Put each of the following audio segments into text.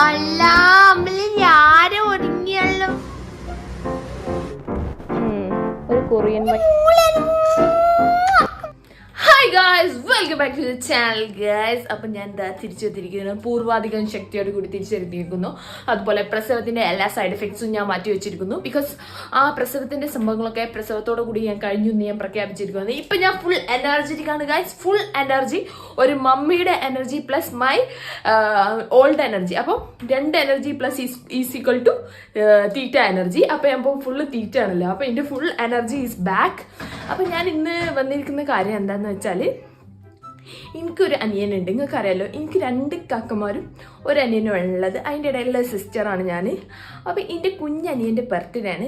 അല്ല അമ്മൽ ഒരു Korean hi guys welcome back to the channel guys അപ്പം ഞാൻ എന്താ തിരിച്ചെത്തിയിരിക്കുന്നു പൂർവാധികം ശക്തിയോട് കൂടി തിരിച്ചെത്തിയിരിക്കുന്നു അതുപോലെ പ്രസവത്തിന്റെ എല്ലാ സൈഡ് എഫക്ട്സും ഞാൻ മാറ്റി വെച്ചിരിക്കുന്നു. ബിക്കോസ് ആ പ്രസവത്തിന്റെ സംഭവങ്ങളൊക്കെ പ്രസവത്തോടു കൂടി ഞാൻ കഴിഞ്ഞു എന്ന് ഞാൻ പ്രഖ്യാപിച്ചിരിക്കുന്നു. ഇപ്പൊ ഞാൻ full energetic guys full energy ഒരു മമ്മിയുടെ energy plus my old energy അപ്പം രണ്ട് energy plus is equal to theta energy അപ്പൊ ഞാൻ ഇപ്പോൾ ഫുള്ള് തീറ്റ ആണല്ലോ. അപ്പൊ എന്റെ ഫുൾ എനർജി ഈസ് ബാക്ക് അപ്പൊ ഞാൻ ഇന്ന് വന്നിരിക്കുന്ന കാര്യം എന്താന്ന് വെച്ചാൽ എനിക്കൊരു അനിയനുണ്ട്. നിങ്ങൾക്ക് അറിയാലോ എനിക്ക് രണ്ട് കാക്കമാരും ഒരു അനിയനും ഉള്ളത് അതിന്റെ ഇടയിലുള്ള സിസ്റ്ററാണ് ഞാൻ അപ്പോൾ എന്റെ കുഞ്ഞനിയന്റെ ബർത്ത്ഡേ ആണ്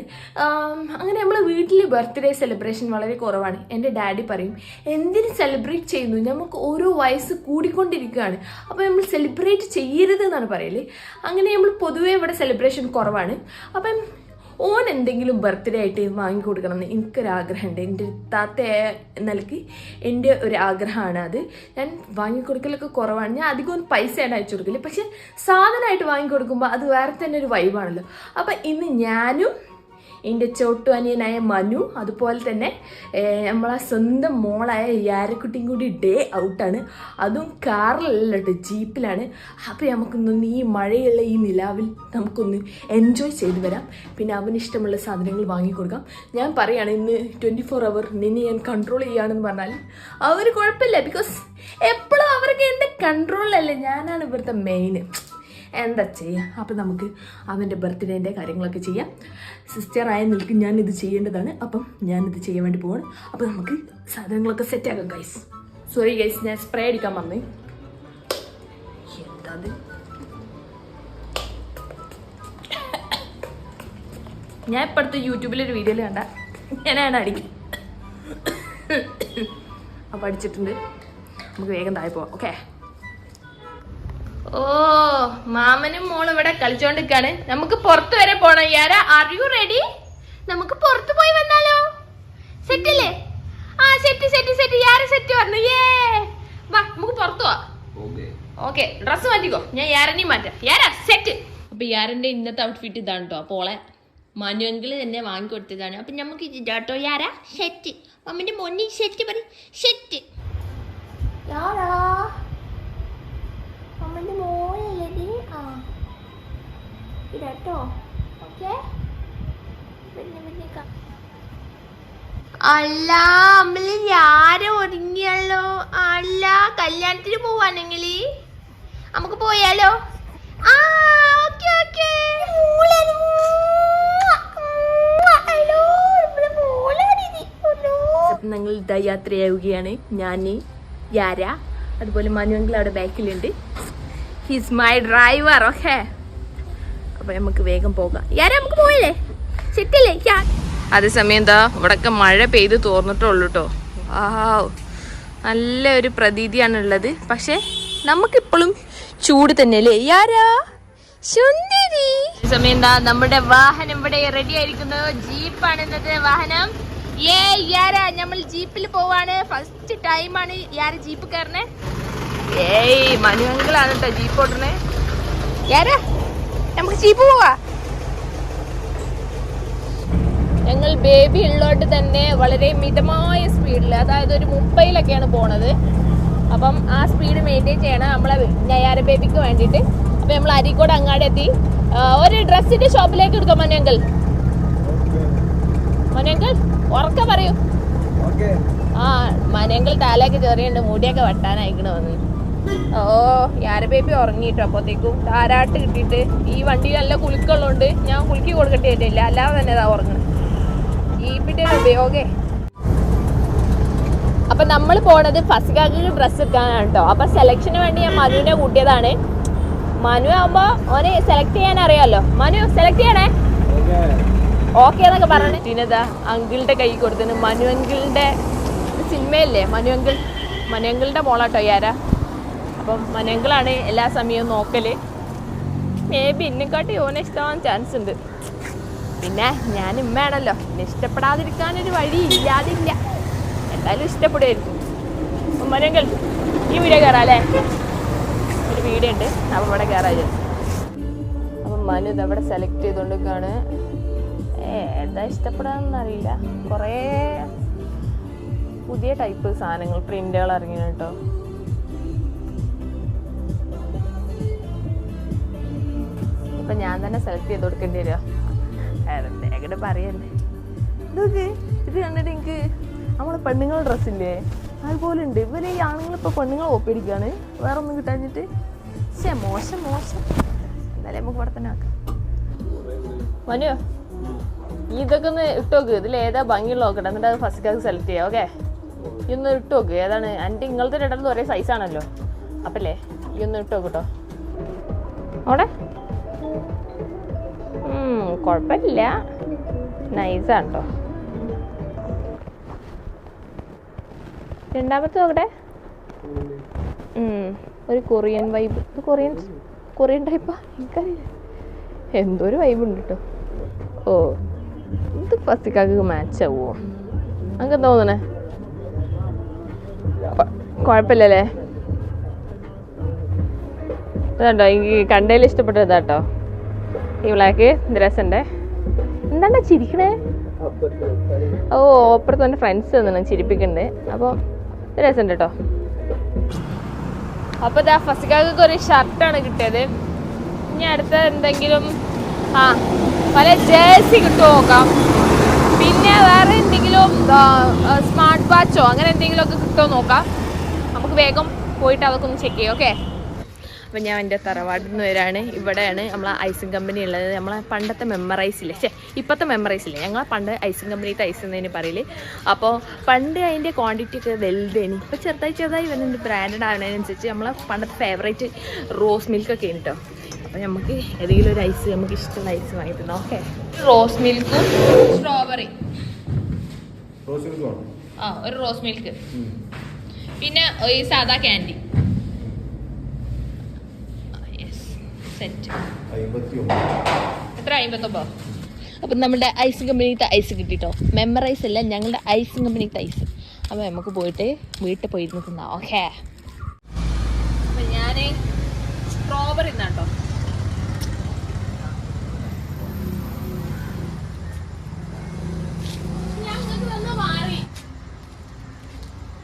അങ്ങനെ നമ്മൾ വീട്ടിൽ ബർത്ത്ഡേ സെലിബ്രേഷൻ വളരെ കുറവാണ്. എന്റെ ഡാഡി പറയും എന്തിന് സെലിബ്രേറ്റ് ചെയ്യുന്നു? നമുക്ക് ഓരോ വയസ്സ് കൂടിക്കൊണ്ടിരിക്കുകയാണ്. അപ്പോൾ നമ്മൾ സെലിബ്രേറ്റ് ചെയ്യരുത് എന്നാണ് പറയൽ. അങ്ങനെ നമ്മൾ പൊതുവേ ഇവിടെ സെലിബ്രേഷൻ കുറവാണ്. അപ്പം ഓൻ എന്തെങ്കിലും ബർത്ത്ഡേ ആയിട്ട് വാങ്ങിക്കൊടുക്കണം എന്ന് എനിക്കൊരാഗ്രഹമുണ്ട്. എന്റെ താത്ത നിലയ്ക്ക് എന്റെ ഒരു ആഗ്രഹമാണ് അത്. ഞാൻ വാങ്ങിക്കൊടുക്കലൊക്കെ കുറവാണ്. ഞാൻ അധികം പൈസയാണ് അയച്ചു കൊടുക്കില്ല പക്ഷെ സാധനമായിട്ട് വാങ്ങിക്കൊടുക്കുമ്പോൾ അത് വേറെ തന്നെ ഒരു വൈബാണല്ലോ അപ്പം ഇന്ന് ഞാനും എന്റെ ചോട്ടു അനിയനായ മനു അതുപോലെ തന്നെ നമ്മളെ സ്വന്തം മോളായ യാരക്കുട്ടിയും കൂടി ഡേ ഔട്ടാണ്. അതും കാറിലല്ല കേട്ടോ ജീപ്പിലാണ്. അപ്പോൾ നമുക്കൊന്ന് ഈ മഴയുള്ള ഈ നിലാവിൽ നമുക്കൊന്ന് എൻജോയ് ചെയ്ത് വരാം. പിന്നെ അവന് ഇഷ്ടമുള്ള സാധനങ്ങൾ വാങ്ങിക്കൊടുക്കാം ഞാൻ പറയുകയാണ് ഇന്ന് ട്വന്റി ഫോർ അവർ നിന്നെ ഞാൻ കൺട്രോൾ ചെയ്യുകയാണെന്ന് പറഞ്ഞാൽ അവർ കുഴപ്പമില്ല. ബിക്കോസ് എപ്പോഴും അവർക്ക് എന്റെ കൺട്രോളിലല്ലേ ഞാനാണ് ഇവിടുത്തെ മെയിൻ എന്താ ചെയ്യുക അപ്പം നമുക്ക് അവന്റെ ബർത്ത്ഡേന്റെ കാര്യങ്ങളൊക്കെ ചെയ്യാം. സിസ്റ്ററായ നിൽക്കും ഞാൻ ഇത് ചെയ്യേണ്ടതാണ്. അപ്പം ഞാനിത് ചെയ്യാൻ വേണ്ടി പോവാണ്. അപ്പം നമുക്ക് സാധനങ്ങളൊക്കെ സെറ്റാക്കാം ഗൈസ് സോറി ഗൈസ് ഞാൻ സ്പ്രേ അടിക്കാൻ വന്നേ. എന്താ? ഞാൻ ഇപ്പോഴത്തെ യൂട്യൂബിലൊരു വീഡിയോയിൽ കണ്ട. ഞാനാണ് അടിക്കും. അപ്പം അടിച്ചിട്ടുണ്ട്. നമുക്ക് വേഗം താഴെ പോവാം ഓക്കെ ഓ മാമനും മോളും ഇവിടെ കളിച്ചോണ്ടിരിക്കാണ്. നമുക്ക് പുറത്തു വരെ പോണം. യാര? ആർ യു റെഡി നമുക്ക് പുറത്തു പോയി വന്നാലോ? സെറ്റ് അല്ലേ? ആ സെറ്റ് സെറ്റ് സെറ്റ് യാര സെറ്റ് പറഞ്ഞു ഏ വാ നമുക്ക് പുറത്തു പോവാ. ഓക്കെ ഡ്രസ്സ് മാറ്റിക്കോ. ഞാൻ യാരനെയും മാറ്റാം. യാര? സെറ്റ് അപ്പൊ യാരന്റെ ഇന്നത്തെ ഔട്ട്ഫിറ്റ് ഇതാണ് കേട്ടോ പോളെ മനുവെങ്കിൽ തന്നെ വാങ്ങിക്കൊടുത്തതാണ് അപ്പൊ നമുക്ക് ഇതാട്ടോ യാര? സെറ്റ് മമ്മിന്റെ മൊന്നി സെറ്റ് പറ സെറ്റ് യാരാ ഇതാട്ടോ. ഓക്കെ? അല്ല അമ്മൽ ഞാനും ഒരുങ്ങിയല്ലോ. അല്ല കല്യാണത്തിന് പോവാണെങ്കിൽ നമുക്ക് പോയാലോ? ആ ഓക്കെ ഓക്കെ. ഞങ്ങൾ ഇതാ യാത്രയാവുകയാണ്. ഞാൻ യാര അതുപോലെ മനുവെങ്കിൽ അവിടെ ബാക്കിലുണ്ട്. ഹിസ് മൈ ഡ്രൈവർ ഓക്കെ അപ്പൊ നമുക്ക് വേഗം പോകാം. യാരെ നമുക്ക് പോയല്ലേ? സെറ്റല്ലേ? അതേസമയം എന്താ ഇവിടൊക്കെ മഴ പെയ്ത് തോർന്നിട്ടുള്ളൂ കേട്ടോ നല്ല ഒരു പ്രതീതിയാണ് ഉള്ളത് പക്ഷെ നമുക്കിപ്പോഴും ചൂട് തന്നെയല്ലേ? യാരാ? സുന്ദരി. സമയം എന്താ നമ്മുടെ വാഹനം ഇവിടെ റെഡി ആയിരിക്കുന്നു. ജീപ്പാണ് ഇന്നത്തെ വാഹനം. ഏ യാരാ? നമ്മൾ ജീപ്പിൽ പോവാണ്. ഫസ്റ്റ് ടൈമാണ് യാര ജീപ്പ് കയറണേ ഏയ് മനുവങ്കിളാണ് കേട്ടോ ജീപ്പ് ഓടണേ യാരാ? നമുക്ക് ജീപ്പ് പോവാ ഞങ്ങൾ ബേബി ഉള്ളോട്ട് തന്നെ വളരെ മിതമായ സ്പീഡിൽ അതായത് ഒരു മുപ്പതിലൊക്കെയാണ് പോണത്. അപ്പം ആ സ്പീഡ് മെയിന്റെയിൻ ചെയ്യണം നമ്മളെ നയാര ബേബിക്ക് വേണ്ടിയിട്ട്. അപ്പം നമ്മൾ അരീക്കോട് അങ്ങാടി എത്തി. ഒരു ഡ്രസ്സിന്റെ ഷോപ്പിലേക്ക് എടുക്കാം മനുവങ്കൽ മനുവങ്കൽ ഉറക്ക പറയൂ. ആ മനയങ്കിൾ താലേക്ക് ചെറിയുണ്ട് മുടിയൊക്കെ വെട്ടാനായിക്കണ വന്ന്. ഓ യാര ബേബി ഉറങ്ങിട്ടോ അപ്പോഴത്തേക്കും താരാട്ട് കിട്ടിയിട്ട്. ഈ വണ്ടി നല്ല കുലുക്കുള്ളതുകൊണ്ട് ഞാൻ കുലുക്കി കൊടുക്കട്ടില്ല അല്ലാതെ തന്നെ ഇതാ ഉറങ്ങണം. ഈ പിന്നെ ഉപയോഗേ അപ്പൊ നമ്മൾ പോണത് ഫസ്കാക്ക് ഡ്രസ്സ് എടുക്കാനാണ് കേട്ടോ അപ്പൊ സെലക്ഷന് വേണ്ടി ഞാൻ മനുവിനെ കൂട്ടിയതാണ്. മനു ആവുമ്പോ ഓനെ സെലക്ട് ചെയ്യാൻ അറിയാലോ. മനു സെലക്ട് ചെയ്യണേ? ഓക്കെ എന്നൊക്കെ പറഞ്ഞു. പിന്നെതാ അങ്കിളിന്റെ കൈ കൊടുത്തിന് മനു അങ്കിളിന്റെ സിനിമയല്ലേ മനു അങ്കിൾ മനു അങ്കിളിന്റെ മോളാട്ടോ യാര അപ്പം മനങ്കളാണ് എല്ലാ സമയവും നോക്കൽ. മേ ബി എന്നെക്കാട്ടി ഓനെ ഇഷ്ടമാവാൻ ചാൻസ് ഉണ്ട്. പിന്നെ ഞാൻ ഉമ്മയാണല്ലോ. എന്നെ ഇഷ്ടപ്പെടാതിരിക്കാനൊരു വഴി ഇല്ലാതില്ല. എന്തായാലും ഇഷ്ടപ്പെടുമായിരിക്കും മനങ്കൾ മനു ഈ വീഡിയോ കയറാം അല്ലേ ഒരു വീഡിയോ ഉണ്ട്. അപ്പോൾ ഇവിടെ കയറാം മനു ഇതവിടെ സെലക്ട് ചെയ്തുകൊണ്ടിരിക്കുകയാണ് ഏതാ ഇഷ്ടപ്പെടാന്ന് അറിയില്ല. കുറേ പുതിയ ടൈപ്പ് സാധനങ്ങൾ പ്രിന്റുകൾ ഇറങ്ങി കേട്ടോ. ഇപ്പൊ ഞാൻ തന്നെ സെലക്ട് ചെയ്ത് കൊടുക്കേണ്ടി വരുമോ എങ്ങനെ പറയല്ലേ? ഇതൊക്കെ ഇത് കണ്ടിട്ട് എനിക്ക് നമ്മളെ പെണ്ണുങ്ങളുടെ ഡ്രസ്സില്ലേ അതുപോലെ ഉണ്ട് ഇവർ ഈ ആണുങ്ങൾ ഇപ്പൊ പെണ്ണുങ്ങൾ ഒപ്പിടിക്കാണ് വേറെ ഒന്നും കിട്ടാഞ്ഞിട്ട്. ശേ മോശം മോശം. എന്നാലേ നമുക്ക് ഇവിടെ തന്നെ ആക്കാം. മനു നീ ഇതൊക്കെ ഒന്ന് ഇട്ടോക്ക് ഇതിൽ ഏതാ ഭംഗിയുള്ള നോക്കട്ടെ. എന്നിട്ട് അത് ഫസ്റ്റ് കാക്ക് സെലക്ട് ചെയ്യാം ഓക്കെ ഈ ഒന്ന് ഇട്ടോക്ക് ഏതാണ്? എന്റെ ഇങ്ങനത്തെ രണ്ടും ഒരേ സൈസാണല്ലോ അപ്പല്ലേ? ഈ ഒന്ന് ഇട്ടോക്ക് കേട്ടോ അവിടെ? കുഴപ്പമില്ല നൈസാണ് രണ്ടാമത്തെ ഉം, ഒരു കൊറിയൻ വൈബ് ഇത് കൊറിയൻ കൊറിയൻ ടൈപ്പാ എനിക്കറിയില്ല. എന്തോ ഒരു വൈബ് ഉണ്ട് കേട്ടോ ഓ ഇത് പത്തിക്കാക്ക് മാച്ച് ആവുമോ അങ്ങ് തോന്നണേ? കുഴപ്പമില്ലല്ലേ ഇതുണ്ടോ എനിക്ക് കണ്ടതിൽ ഇഷ്ടപ്പെട്ടത് ഇതാട്ടോ ഈ ബ്ലാക്ക് എന്താണ് ചിരിക്കണേ? ഓ അപ്പുറത്ത് എന്റെ ഫ്രണ്ട്സ് തന്നെ ചിരിപ്പിക്കണ്ടേ. അപ്പോൾ രസമുണ്ട് കേട്ടോ അപ്പോൾ ഇതാ ഫസ്റ്റിക്കാർക്ക് ഒരു ഷർട്ടാണ് കിട്ടിയത്. ഇനി അടുത്ത എന്തെങ്കിലും ആ പല ജേഴ്സി കിട്ടുമോ നോക്കാം. പിന്നെ വേറെ എന്തെങ്കിലും സ്മാർട്ട് വാച്ചോ അങ്ങനെ എന്തെങ്കിലുമൊക്കെ കിട്ടുമോ നോക്കാം. നമുക്ക് വേഗം പോയിട്ട് അതൊക്കെ ഒന്ന് ചെക്ക് ചെയ്യാം ഓക്കെ അപ്പം ഞാൻ എന്റെ തറവാടിൽ നിന്ന് വരാണ് ഇവിടെയാണ് നമ്മളെ ഐസിങ് കമ്പനി ഉള്ളത്. നമ്മളെ പണ്ടത്തെ മെമ്മറൈസ് ഇല്ലേ? ശേ ഇപ്പോഴത്തെ മെമ്മറൈസ് ഇല്ലേ? ഞങ്ങളെ പണ്ട് ഐസിങ് കമ്പനിത്തെ ഐസ് എന്നതിന് പറയില്ലേ അപ്പോൾ പണ്ട് അതിന്റെ ക്വാണ്ടിറ്റി ഒക്കെ വലുതേനി. ഇപ്പോൾ ചെറുതായി ചെറുതായി വരുന്നുണ്ട്. ബ്രാൻഡഡ് ആവുന്നതിനനുസരിച്ച് നമ്മളെ പണ്ടത്തെ ഫേവറേറ്റ് റോസ് മിൽക്കൊക്കെ ഉണ്ട് കേട്ടോ അപ്പോൾ നമുക്ക് ഏതെങ്കിലും ഒരു ഐസ് നമുക്ക് ഇഷ്ടമുള്ള ഐസ് വാങ്ങിയിട്ടുണ്ടോ ഓക്കെ. റോസ് മിൽക്കും സ്ട്രോബെറി ആ ഒരു റോസ് മിൽക്ക് പിന്നെ ഈ സാധാ ക്യാൻഡി സെറ്റ് എത്ര? അമ്പത്തൊമ്പത്? അപ്പം നമ്മുടെ ഐസ് കമ്പനിത്തെ ഐസ് കിട്ടിട്ടോ? മെമ്മറൈസ് അല്ല ഞങ്ങളുടെ ഐസ് കമ്പനി ഐസ്. അപ്പം നമുക്ക് പോയിട്ട് വീട്ടിൽ പോയിരുന്ന് തിന്നാം. ഓക്കെ അപ്പം ഞാൻ സ്ട്രോബെറി തിന്നാട്ടോ.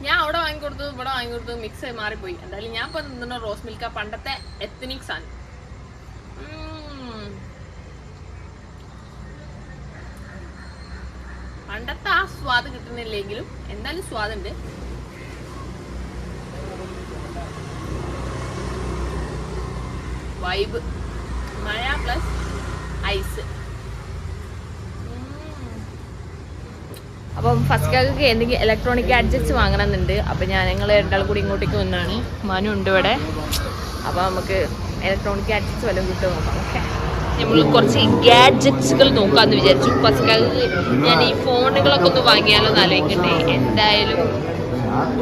ഞാൻ അവിടെ വാങ്ങിക്കൊടുത്തു ഇവിടെ വാങ്ങിക്കൊടുത്തു മിക്സ് ആയി മാറിപ്പോയി. എന്തായാലും ഞാൻ ഇപ്പം നിന്ന റോസ് മിൽക്ക പണ്ടത്തെ എത്തനിക്സ് സാധനം. പണ്ടത്തെ ആ സ്വാദ് കിട്ടുന്നില്ലെങ്കിലും എന്തായാലും സ്വാദുണ്ട്. വൈബ് മഴ പ്ലസ് ഐസ് അപ്പം ഫസ്റ്റ് കാക്ക് എന്തെങ്കിലും ഇലക്ട്രോണിക് ഗാഡ്ജറ്റ്സ് വാങ്ങണമെന്നുണ്ട്. അപ്പം ഞാൻ ഞങ്ങൾ രണ്ടാൾ കൂടി ഇങ്ങോട്ടേക്ക് വന്നാണ് മനു ഉണ്ട് ഇവിടെ. അപ്പം നമുക്ക് ഇലക്ട്രോണിക് ഗാഡ്ജറ്റ്സ് വല്ലതും കിട്ടുമോ നോക്കാം. ഓക്കെ നമ്മൾ കുറച്ച് ഗാഡ്ജറ്റ്സുകൾ നോക്കാമെന്ന് വിചാരിച്ചു. ഫസ്റ്റ് കാക്ക് ഞാൻ ഈ ഫോണുകളൊക്കെ ഒന്ന് വാങ്ങിയാലോ എന്ന് ആലോചിക്കട്ടെ. എന്തായാലും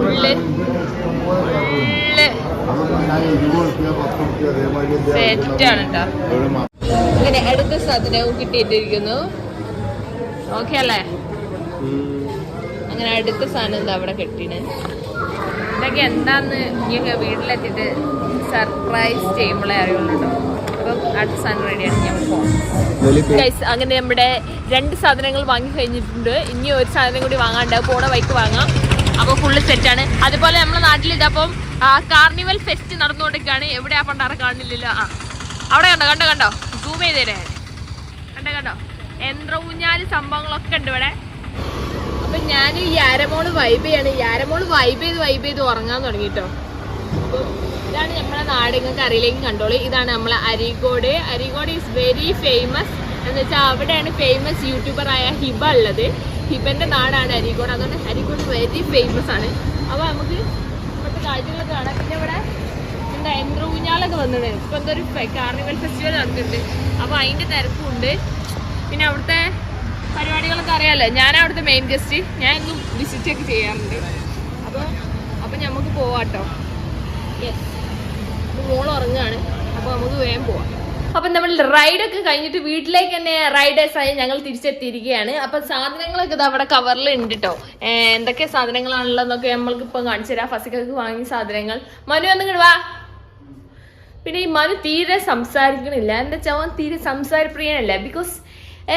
ഉള്ള് ഉള്ള് സെറ്റാണ് കേട്ടോ അങ്ങനെ അടുത്ത സാധനവും കിട്ടിയിട്ടിരിക്കുന്നു. ഓക്കെ അല്ലേ? അങ്ങനെ അടുത്ത സാധനം എന്താ അവിടെ കിട്ടിയത് ഇതൊക്കെ എന്താന്ന് ഇനിയൊക്കെ വീട്ടിലെത്തിയിട്ട് സർപ്രൈസ് ചെയ്യുമ്പോഴേ അറിയുള്ളൂ കേട്ടോ അപ്പം അടുത്ത സാധനം റെഡിയാണ് പോകാം അങ്ങനെ നമ്മുടെ രണ്ട് സാധനങ്ങൾ വാങ്ങി കഴിഞ്ഞിട്ടുണ്ട്. ഇനി ഒരു സാധനം കൂടി വാങ്ങാണ്ട് പോണ ബൈക്ക് വാങ്ങാം. അപ്പോൾ ഫുള്ള് സെറ്റാണ് അതുപോലെ നമ്മുടെ നാട്ടിൽ ഇതപ്പം കാർണിവൽ ഫെസ്റ്റ് നടന്നുകൊണ്ടിരിക്കുകയാണ്. എവിടെയാ പണ്ടാറ കാണില്ലല്ലോ ആ. അവിടെ കണ്ടോ? കണ്ടോ? കണ്ടോ? സൂം ചെയ്ത് തരാം. കണ്ടോ? കണ്ടോ? യന്ത്ര ഊഞ്ഞാൽ സംഭവങ്ങളൊക്കെ ഉണ്ട് ഇവിടെ. അപ്പൊ ഞാൻ ഈ യാരമോൾ വൈബ് ചെയ്യാണ്. യാരമോൾ വൈബ് ചെയ്ത് വൈബ് ചെയ്ത് ഉറങ്ങാൻ തുടങ്ങിട്ടോ. ഇതാണ് നമ്മളെ നാട്. നിങ്ങൾക്ക് അറിയില്ലെങ്കിൽ കണ്ടോളൂ. ഇതാണ് നമ്മളെ Areekode. Areekode is very famous എന്ന് വെച്ചാൽ അവിടെയാണ് ഫേമസ് യൂട്യൂബർ ആയ ഹിബ ഉള്ളത്. ഹിബന്റെ നാടാണ് അരീക്കോട്. അതുകൊണ്ട് അരീക്കോട് വെരി ഫേമസ് ആണ്. അപ്പോൾ നമുക്ക് ഇവിടുത്തെ കാഴ്ചകളൊക്കെ കാണാം. പിന്നെ ഇവിടെ എന്താ യന്ത്ര വന്നിട്ട് ഇപ്പം ഇപ്പൊ എന്തോ ഒരു കാർണിവൽ ഫെസ്റ്റിവൽ നടക്കുന്നുണ്ട്. അപ്പൊ അതിന്റെ തിരക്കുണ്ട് പിന്നെ അവിടുത്തെ പരിപാടികളൊക്കെ അറിയാമല്ലോ ഞാൻ അവിടുത്തെ മെയിൻ ഗസ്റ്റ് ഞാൻ ഇന്നും വിസിറ്റ് ഒക്കെ ചെയ്യാറുണ്ട്. അപ്പോൾ അപ്പോൾ നമുക്ക് പോവാട്ടോ. യെസ് മോൾ ഉറങ്ങുകയാണ് അപ്പോൾ നമുക്ക് വേഗം പോവാം. അപ്പം നമ്മൾ റൈഡൊക്കെ കഴിഞ്ഞിട്ട് വീട്ടിലേക്ക് തന്നെ റൈഡേഴ്സ് ആയി ഞങ്ങൾ തിരിച്ചെത്തിയിരിക്കുകയാണ്. അപ്പം സാധനങ്ങളൊക്കെ ഇത് അവിടെ കവറിൽ ഉണ്ട് കേട്ടോ എന്തൊക്കെ സാധനങ്ങളാണുള്ളതെന്നൊക്കെ നമ്മൾക്ക് ഇപ്പം കാണിച്ചു തരാം. ഫസിക്കൊക്കെ വാങ്ങിയ സാധനങ്ങൾ. മനു ഒന്ന് വാ. പിന്നെ ഈ മനു തീരെ സംസാരിക്കണില്ല. എന്താ ചവൻ തീരെ സംസാരപ്രിയനല്ല. ബിക്കോസ്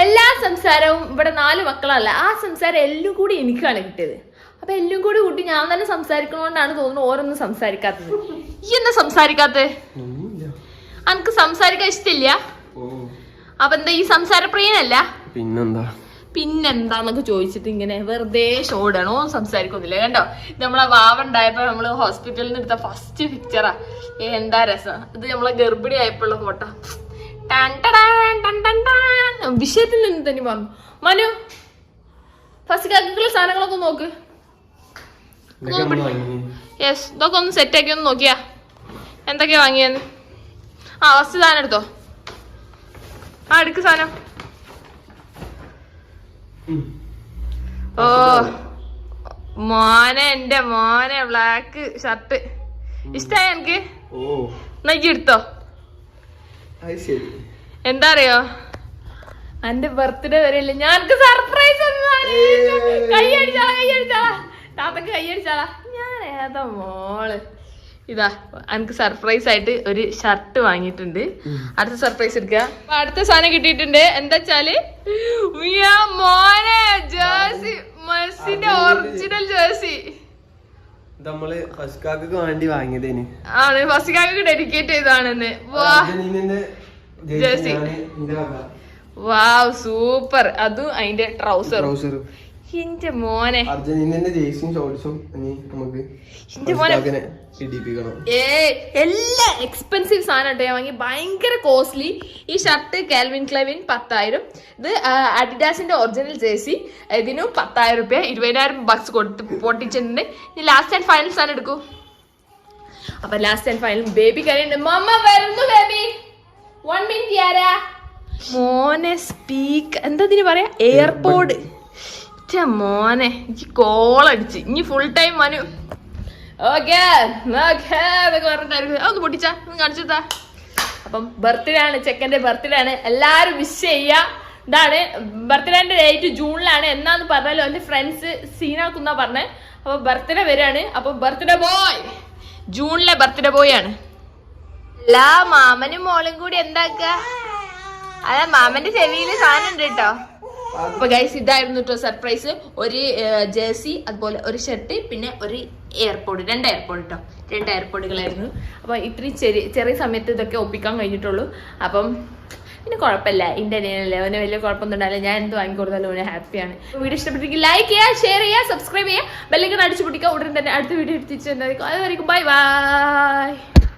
എല്ലാ സംസാരവും ഇവിടെ നാല് മക്കളല്ല. ആ സംസാരം എല്ലാം കൂടി എനിക്കാണ് കിട്ടിയത്. അപ്പൊ എല്ലാം കൂടി കൂട്ടി ഞാൻ തന്നെ സംസാരിക്കണോണ്ടാണ് തോന്നുന്നു ഓരോന്നും സംസാരിക്കാത്തത്. ഈ എന്താ സംസാരിക്കാത്തത് അനക്ക് സംസാരിക്കാൻ ഇഷ്ടമില്ല അപ്പൊ എന്താ ഈ സംസാര സംസാരപ്രിയനല്ല? പിന്നെന്താ? പിന്നെന്താന്നൊക്കെ ചോദിച്ചിട്ട് ഇങ്ങനെ വെറുതെ ഷോടണോ സംസാരിക്കൊന്നുമില്ല കണ്ടോ? നമ്മളെ വാവ ഉണ്ടായപ്പോ നമ്മൾ ഹോസ്പിറ്റലിൽ നിന്ന് എടുത്ത ഫസ്റ്റ് പിക്ചറാ എന്താ രസം? ഇത് നമ്മളെ ഗർഭിണി ആയപ്പോഴുള്ള ഫോട്ടോ. വിഷയത്തിൽ നിന്ന് തന്നെ പറഞ്ഞു മനു ഫസ്റ്റ് കാക്കുള്ള സാധനങ്ങളൊക്കെ നോക്ക്. യെസ് ഇതൊക്കെ ഒന്ന് സെറ്റ് ആക്കി ഒന്ന് നോക്കിയാ. എന്തൊക്കെയാ വാങ്ങിയെന്ന് ആ ഫസ്റ്റ് സാധനം എടുത്തോ? ആ എടുക്ക് സാധനം. ഓ മോനെ എന്റെ മോനെ ബ്ലാക്ക് ഷർട്ട് ഇഷ്ടായ എനിക്ക്? നക്കി എടുത്തോ? എന്താ അറിയോ? എന്റെ ബർത്ത്ഡേ വരെയല്ലേ ഞാൻ സർപ്രൈസ് കൈ അടിച്ചാളാ കൈ അടിച്ചാളാ താത്തക്ക് കൈ അടിച്ചാളാ ഞാൻ ഏതാ മോൾ. ഇതാ എനിക്ക് സർപ്രൈസ് ആയിട്ട് ഒരു ഷർട്ട് വാങ്ങിയിട്ടുണ്ട്. അടുത്ത സർപ്രൈസ് എടുക്കുക അപ്പൊ അടുത്ത സാധനം കിട്ടിയിട്ടുണ്ട്. എന്താ വെച്ചാൽ മോനെ ജേഴ്സി മെസ്സിന്റെ ഒറിജിനൽ ജേഴ്സി നമ്മൾ ഫസ്കാക്ക് വേണ്ടി വാങ്ങിയതേന്. ആണ് ഫസ്റ്റിക്കാക്ക് ഡെഡിക്കേറ്റ് ചെയ്താണെന്ന് വാ. ജേഴ്സി. Wow super. അതും അതിന്റെ ട്രൗസർ ട്രൗസറും എന്റെ മോനെ. അർജന്റീനന്റെ ജേഴ്സിയും ഷോർട്സും ഇനി നമുക്ക് എല്ലാ എക്സ്പെൻസീവ് സാധനം കേട്ടോ ഞാൻ വാങ്ങി ഭയങ്കര കോസ്റ്റ്ലി ഈ ഷർട്ട് കാൽവിൻ ക്ലൈവിൻ പത്തായിരം. ഇത് അഡിഡാസിന്റെ ഒറിജിനൽ ജേഴ്സി ഇതിനും പത്തായിരം റുപ്യ. ഇരുപതിനായിരം ബക്സ് കൊടുത്ത് പൊട്ടിച്ചിട്ടുണ്ട്. ഇനി ലാസ്റ്റ് ആൻഡ് ഫൈനൽ സാധനം എടുക്കൂ. അപ്പൊ ലാസ്റ്റ് ആൻഡ് ഫൈനൽ ബേബി കരയുണ്ട്. മമ്മ വരുന്നു ബേബി വൺ മിനിറ്റ് മോനെ സ്പീക്ക് എന്താ ഇതിന് പറയാ? എയർപോർട്ട് മോനെ എനിക്ക് കോളടിച്ച് ഇനി ഫുൾ ടൈം മനു. ഒന്ന് പൊട്ടിച്ചാ ഒന്ന് കാണിച്ചതാ അപ്പം ബർത്ത്ഡേ ആണ് ചെക്കന്റെ ബർത്ത്ഡേ ആണ്. എല്ലാവരും വിഷ് ചെയ്യുക ഇതാണ് ബർത്ത്ഡേന്റെ ഡേറ്റ് ജൂണിലാണ്. എന്നാന്ന് പറഞ്ഞാലും എന്റെ ഫ്രണ്ട്സ് സീനാക്കുന്ന പറഞ്ഞേ. അപ്പൊ ബർത്ത്ഡേ വരാണ് അപ്പൊ ബർത്ത്ഡേ ബോയ് ജൂണിലെ ബർത്ത്ഡേ ബോയ് ആണ്. എല്ലാ മാമനും മോളും കൂടി എന്താക്ക? അതെ മാമന്റെ ചെവിയിൽ സാധനം ഉണ്ട് കേട്ടോ. അപ്പൊ ഗൈസ് ഇതായിരുന്നു കേട്ടോ സർപ്രൈസ് ഒരു ജേഴ്സി അതുപോലെ ഒരു ഷർട്ട് പിന്നെ ഒരു എയർപോർട്ട് രണ്ട് എയർപോർട്ട് കേട്ടോ രണ്ട് എയർപോർട്ടുകളായിരുന്നു അപ്പൊ ഇത്രയും ചെറിയ ചെറിയ സമയത്ത് ഇതൊക്കെ ഒപ്പിക്കാൻ കഴിഞ്ഞിട്ടുള്ളൂ. അപ്പം പിന്നെ കുഴപ്പമില്ല. ഇന്ത്യനല്ലേ അവന് വലിയ കുഴപ്പമൊന്നും ഉണ്ടാവില്ല ഞാൻ എന്ത് വാങ്ങിക്കൊടുത്താലും അവന് ഹാപ്പിയാണ്. വീഡിയോ ഇഷ്ടപ്പെട്ടെങ്കിൽ ലൈക്ക് ചെയ്യുക ഷെയർ ചെയ്യുക സബ്സ്ക്രൈബ് ചെയ്യുക. ബെല്ലൈക്കൺ അടിച്ചു പിടിക്കുക ഉടൻ തന്നെ അടുത്ത വീഡിയോ എത്തിച്ചു അതുവരെയും ബൈ ബൈ